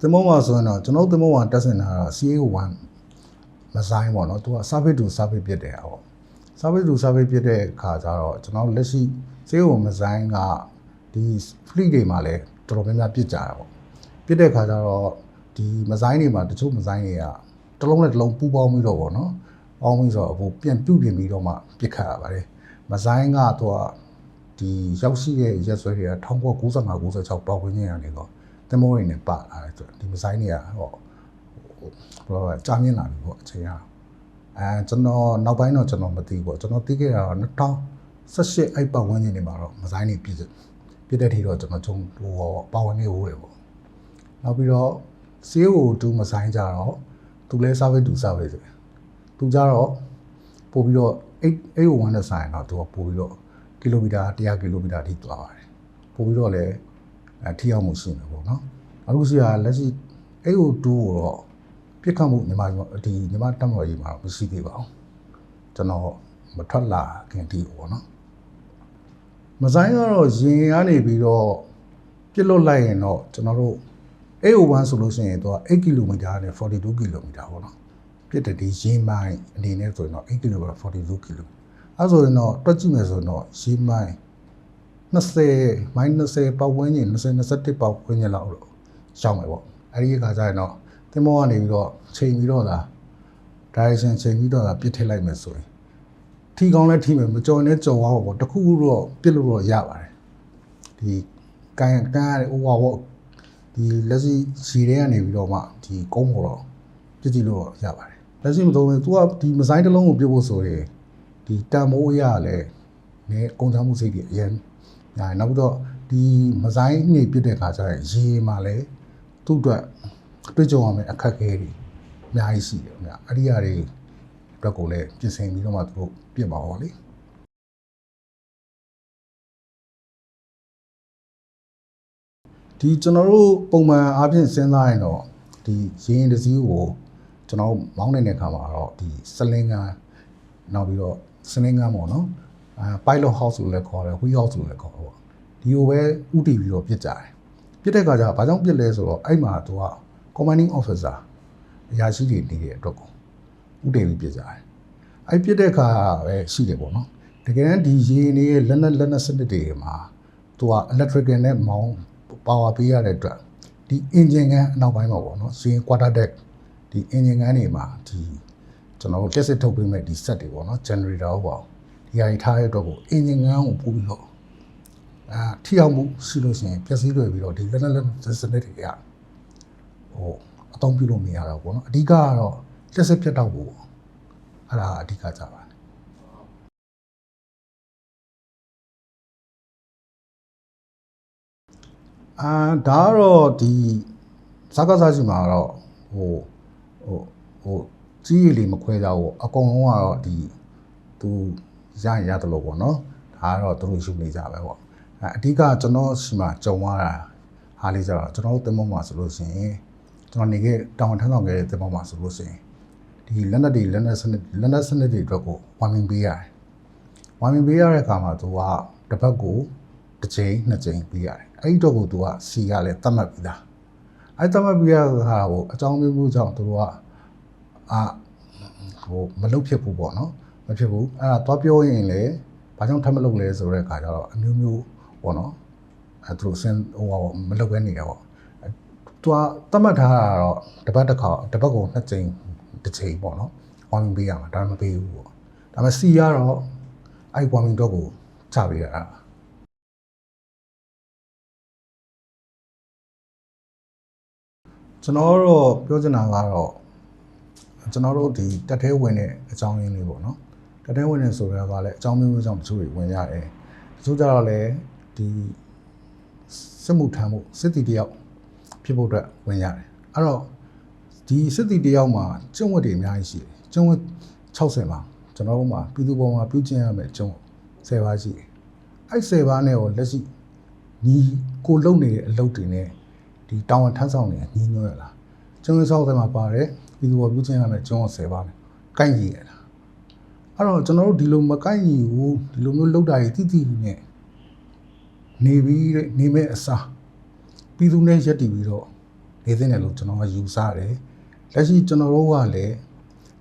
တင်မောမှာဆိုရင်တော့ကျွန်တော်တင်မောမှာတက်ဆင်တာတော့ CA1 မဆိုင်ပေါ့နော်သူက service to service ဖြစ်တယ်ပေါ့ service to service ဖြစ်တဲ့ခါကျတော့ကျွန်တော်လက်ရှိ CA1 မဆိုင်ကဒီ fleet တွေမှာလည်းတော်တော်များများပြစ်ကြတာပေါ့ပြစ်တဲ့ခါကျတော့ဒီမဆိုင်တွေမှာတချို့မဆိုင်တွေကတစ်လုံးနဲ့တစ်လုံးပူပေါင်းပြီးတော့ပေါ့နော်ပေါင်းပြီးဆိုတော့ဟိုပြန်ပြုတ်ပြင်ပြီးတော့မှပြစ်ခတ်ရပါတယ်မဆိုင်ကသူကဒီရောက်ရှိတဲ့ရက်စွဲတွေက1995 96ပေါက်ဝင်နေရတ ယ်တော့တမောတွေနဲ့ပါလာတယ်ဆိုတော့ဒီမဆိုင်တွေကဟောဟိုဘယ်လိုလဲကြာမြင့်လာပြီပေါ့အချိန်ကအဲကျွန်တော်နောက်ပိုင်းတော့ကျွန်တော်မသိဘူးပေါ့ကျွန်တော်သိခဲ့တာတော့2018အဲ့ပတ်ဝန်းကျင်တွေမှာတော့မဆိုင်တွေပြည့်ပြည့်တဲ့ထီတော့ကျွန်တော်ဂျုံဟိုပါဝင်နေဦးတယ်ပေါ့နောက်ပြီးတော့ CO2 မဆိုင်ကြတော့သူလဲ service to service ပဲသူကြတော့ပို့ပြီးတော့8 801နဲ့ဆိုင်တော့သူကပို့ပြီးတော့ကီလိုမီတာ100ကီလိုမီတာအထိသွားပါတယ်ပို့ပြီးတော့လည်းအ ထိရောက်မှုရှိမယ်ပေါ့နော်အခုစီကလက်ရှိ AO2 ကိုတော့ပြစ်ခတ်မှုညီမဒီညီမတက်မတော်ကြီးမှာမရှိသေးပါဘူးကျွန်တော်မထွက်လာခင်ဒီပေါ့နော်မဆိုင်ကတော့ရင်ကနေပြီးတော့ပြစ်လွတ်လိုက်ရင်တော့ကျွန်တော်တို့ AO1 ဆိုလို့ရှိရင်တော့8ကီလိုမီတာနဲ့42ကီလိုမီတာပေါ့နော်ပြစ်တဲ့ဒီရင်မိုင်အနေနဲ့ဆိုရင်တော့8ကီလိုမီတာ42ကီလိုအဲဆိုရင်တော့တွက်ကြည့်မယ်ဆိုရင်တော့ရင်မိုင် 20မိုင်20 ပတ်ဝန်းကျင်20 21ပတ်ဝန်းကျင်လောက်တော့ရှောင်းမယ်ပေါ့အဲဒီအခါကျရင်တော့သင်္ဘောကနေပြီးတော့ချိန်ပြီးတော့သာ direction ချိန်ပြီးတော့သာပြစ်ထည့်လိုက်မယ်ဆိုရင်ထီကောင်းလဲထီမယ်မကြော်နဲ့ကြော်သွားပါပေါ့တခုခုတော့ပြစ်လို့တော့ရပါတယ်ဒီကန်ကန်ရတဲ့ over ပေါ့ဒီလက်ရှိခြေထဲကနေပြီးတော့မှဒီကုန်းပေါ်တော့ပြစ်ကြည့်လို့တော့ရပါတယ်လက်ရှိမသုံးရင် तू ကဒီမဆိုင်တစ်လုံးကိုပြစ်ဖို့ဆိုရင်ဒီတန်မိုးရလည်းနည်းကုန်ချမှုစိတ်တွေအရင် ညာနောက်ပြီးတော့ဒီမဆိုင်နေပြစ်တဲ့ခါကျရင်ရေမှာလည်းသူ့အတွက်တွေ့ကြုံရမယ့်အခက်အခဲတွေအများကြီးရှိတယ်ခင်ဗျအဲ့ဒီအရာတွေအတွက်ကိုလည်းပြင်ဆင်ပြီးတော့မှသူတို့ပြင်ပါပါလေဒီကျွန်တော်တို့ပုံမှန်အားဖြင့်စဉ်းစားရင်တော့ဒီရင်းတစ်စီးကိုကျွန်တော်မောင်းနေတဲ့ခါမှာတော့ဒီစလင်းကနောက်ပြီးတော့စလင်းကပေါ့နော် အဲ pilot house လို့လည်းခေါ်တယ် wheel house လို့လည်းခေါ်တယ်ပေါ့ဒီကိုပဲဥတည်ပြီးတော့ပြစ်ကြတယ်ပြစ်တဲ့ခါကျဘာကြောင့်ပြစ်လဲဆိုတော့အဲ့မှာသူက commanding officer အရာရှိတွေနေတဲ့အတွက်ကိုဥတည်ပြီးပြစ်ကြတယ်အဲ့ပြစ်တဲ့ခါပဲရှိတယ်ပေါ့နော်တကယ်တမ်းဒီရေနေရဲ့လက်နက်လက်နက်စနစ်တွေမှာသူက electrical နဲ့မောင်း power ပေးရတဲ့အတွက်ဒီ engine ကအနောက်ပိုင်းမှာပေါ့နော်စီရင် quarter deck ဒီ engine ကန်တွေမှာဒီကျွန်တော်တို့တက်စစ်ထုတ်ပေးမဲ့ဒီ set တွေပေါ့နော် generator ဟုတ်ပါ ဘူးဒီဟာကြီးထားရတဲ့အတွက်ကို engine ကန်ကိုပို့ပြီးတော့အာထိရောက်မှုရှိလို့ရှိရင်ပျက်စီးလွယ်ပြီးတော့ဒီလက်နက်လက်စနစ်တွေကဟိုအသုံးပြုလို့မရတော့ဘူးပေါ့နော်အဓိကကတော့တက်စစ်ပြတ်တော့ဘူးပေါ့အဲ့ဒါအဓိကကြပါတယ်အာဒါကတော့ဒီဇာကစားစီမှာတော့ဟိုဟိုဟိုကြီးရည်လေးမခွဲကြဘူးအကုန်လုံးကတော့ဒီသူ ရရင်ရတယ်လို့ပေါ့နော်ဒါကတော့သူတို့ယူနေကြပဲပေါ့အဲအဓိကကျွန်တော်စီမှာကြုံရတာဟာလေးကြတော့ကျွန်တော်တို့တင်မောမှာဆိုလို့ရှိရင်ကျွန်တော်နေခဲ့တောင်ထမ်းဆောင်ခဲ့တဲ့တင်မောမှာဆိုလို့ရှိရင်ဒီလက်နက်တွေလက်နက်စနစ်လက်နက်စနစ်တွေအတွက်ကိုဝမ်မင်ပေးရတယ်ဝမ်မင်ပေးရတဲ့အခါမှာသူကတစ်ပတ်ကိုတစ်ချိန်နှစ်ချိန်ပြီးရတယ်အဲ့ဒီတော့ကိုသူကစီကလည်းတတ်မှတ်ပြီးသားအဲ့တတ်မှတ်ပြီးရတာကိုအကြောင်းမျိုးမျိုးကြောင့်သူကအာဟိုမလုတ်ဖြစ်ဘူးပေါ့နော် မဖြစ်ဘူးအဲ့ဒါသွားပြောရင်လည်းဘာကြောင့်ထပ်မလုပ်လဲဆိုတဲ့အခါကျတော့အမျိုးမျိုးပေါ့နော်အဲ့သူတို့စင်ဟိုမလုတ်ပဲနေရပေါ့သူကတတ်မှတ်ထားတာတော့တစ်ပတ်တစ်ခါတစ်ပတ်ကိုနှစ်ချိန်တစ်ချိန်ပေါ့နော်ဝမ်ပေးရမှာဒါမှမပေးဘူးပေါ့ဒါပေမဲ့စီကတော့အဲ့ဝမ်တော့ကိုချပေးရတာကျွန်တော်တို့ပြောချင်တာကတော့ကျွန်တော်တို့ဒီတက်သေးဝင်တဲ့အကြောင်းရင်းလေးပေါ့နော်တ က်သေးဝင်နေဆိုတော့ကလည်းအကြောင်းမျိုးမျိုးကြောင့်တချို့တွေဝင်ရတယ်တချို့ကြတော့လည်းဒီစစ်မှုထမ်းမှုစစ်တီတယောက်ဖြစ်ဖို့အတွက်ဝင်ရတယ်အဲ့တော့ဒီစစ်တီတယောက်မှာကျုံဝတ်တွေအများကြီးရှိတယ်ကျုံဝတ်60ပါကျွန်တော်တို့မှာပြည်သူပေါ်မှာပြုကျင့်ရမယ်ကျုံ10ပါးရှိတယ်အဲ့10ပါးနဲ့ကိုလက်ရှိညီကိုလုံနေတဲ့အလုပ်တွေနဲ့ဒီတောင်ဝန်ထမ်းဆောင်နေညီညွတ်ရလားကျွန်းဆောက်တဲ့မှာပါတယ်ဒီလိုပြုချင်းရမယ်ကျွန်းဆယ်ပါမယ်ကိုက်ညီရလား အဲ့တော့ကျွန်တော်တို့ဒီလိုမကိုက်ညီဘူးဒီလိုမျိုးလောက်တာကြီးတိတိနဲ့နေပြီးတဲ့နေမဲ့အစားပြည်သူနဲ့ရက်တည်ပြီးတော့နေသင့်တယ်လို့ကျွန်တော်ကယူဆတယ်လက်ရှိကျွန်တော်တို့ကလည်း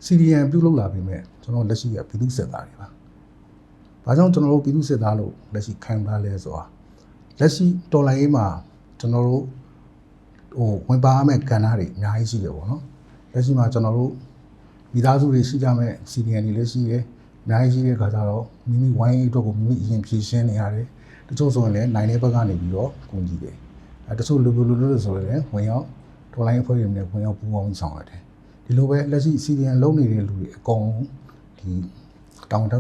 CDN ပြုလုပ်လာပြီမဲ့ကျွန်တော်လက်ရှိကပြည်သူစစ်သားတွေပါ။ဘာကြောင့်ကျွန်တော်တို့ပြည်သူစစ်သားလို့လက်ရှိခံထားလဲဆိုတာလက်ရှိတော်လိုင်းရေးမှာကျွန်တော်တို့ဟိုဝင်ပါရမယ့်ကဏ္ဍတွေအများကြီးရှိတယ်ပေါ့နော်။လက်ရှိမှာကျွန်တော်တို့ မိသားစုတွေရှိကြမဲ့ CDN တွေလည်းရှိတယ်။အများကြီးရှိတဲ့ခါကျတော့မိမိဝိုင်းရေးအတွက်ကိုမိမိအရင်ဖြည့်ရှင်းနေရတယ်။တချို့ဆိုရင်လည်းနိုင်တဲ့ဘက်ကနေပြီးတော့ကူညီတယ်။အဲတချို့လူလူလူလူဆိုရင်လည်းဝင်ရောက်တော်လိုင်းအဖွဲ့တွေနဲ့ဝင်ရောက်ပူးပေါင်းဆောင်ရတယ်။ဒီလိုပဲလက်ရှိ CDN လုံးနေတဲ့လူတွေအကုန်လုံးဒီတောင်းတ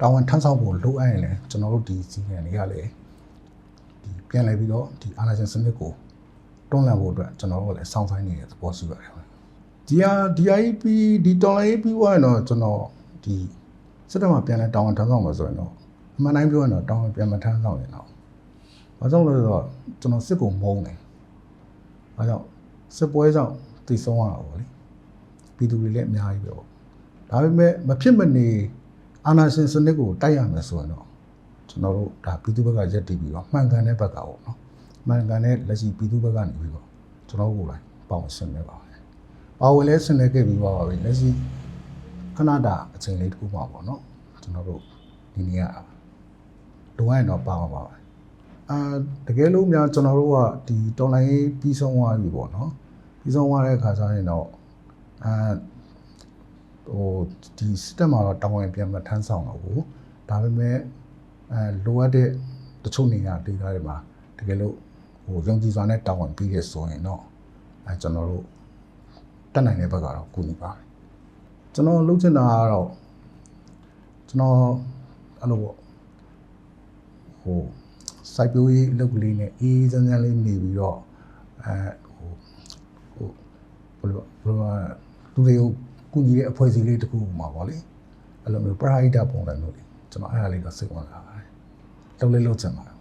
တောင်းဝန်ထမ်းဆောင်ဖို့လိုအပ်ရင်လည်းကျွန်တော်တို့ဒီ CDN တွေကလည်းဒီပြန်လဲပြီးတော့ဒီအာဏာရှင်စနစ်ကိုတွန်းလှန်ဖို့အတွက်ကျွန်တော်တို့လည်းစောင့်ဆိုင်နေတဲ့သဘောရှိပါတယ်ခင်ဗျ။ ဒီဟာ DIP ဒီတော်လိုင်းပြီးသွားရင်တော့ကျွန်တော်ဒီစစ်တပ်မှာပြန်လဲတောင်းဝန်ထမ်းဆောင်မှာဆိုရင်တော့အမှန်တိုင်းပြောရင်တော့တောင်းဝန်ပြန်မထမ်းဆောင်ရင်တော့ဘာကြောင့်လဲဆိုတော့ကျွန်တော်စစ်ကိုမုန်းတယ်။ဘာကြောင့်စစ်ပွဲကြောင့်တည်ဆုံးရတာပေါ့လေ။ပြည်သူတွေလည်းအများကြီးပဲပေါ့။ဒါပေမဲ့မဖြစ်မနေအာဏာရှင်စနစ်ကိုတိုက်ရမယ်ဆိုရင်တော့ကျွန်တော်တို့ဒါပြည်သူဘက်ကရက်တည်ပြီးတော့မှန်ကန်တဲ့ဘက်ကပေါ့နော်။မှန်ကန်တဲ့လက်ရှိပြည်သူဘက်ကနေပြီးတော့ကျွန်တော်တို့ကိုယ်တိုင်ပေါင်းဆင်နေပါမယ်။ ပါဝင်လဲဆင်နေခဲ့ပြီးပါပါပြီ။လက်ရှိခဏတာအချိန်လေးတစ်ခုပါပေါ့နော်။ကျွန်တော်တို့ဒီနေ့ကလိုအပ်ရင်တော့ပါပါပါပဲ။အာတကယ်လို့များကျွန်တော်တို့ကဒီတော်လိုင်းပြီးဆုံးသွားပြီပေါ့နော်။ပြီးဆုံးသွားတဲ့အခါကျရင်တော့အာဟိုဒီစတက်မှာတော့တောင်းဝင်ပြန်မထမ်းဆောင်တော့ဘူးဒါပေမဲ့အဲလိုအပ်တဲ့တချို့နေရာဒေသတွေမှာတကယ်လို့ဟိုယုံကြည်စွာနဲ့တောင်းဝင်ပြီးရဆိုရင်တော့အဲကျွန်တော်တို့ တက်နိုင်တဲ့ဘက်ကတော့ကူညီပါမယ်ကျွန်တော်လုပ်ချင်တာကတော့ကျွန်တော်အဲ့လိုပေါ့ဟိုစိုက်ပျိုးရေးအလုပ်ကလေးနဲ့အေးအေးချမ်းချမ်းလေးနေပြီးတော့အဲဟိုဟိုဘယ်လိုဘယ်လိုလူတွေကိုကူညီတဲ့အဖွဲ့အစည်းလေးတစ်ခုမှာပေါ့လေအဲ့လိုမျိုးပရာဟိတပုံစံမျိုးလေးကျွန်တော်အဲ့ဒါလေးတော့စိတ်ဝင်စားပါတယ်လုပ်လေးလုပ်ချင်ပါတယ်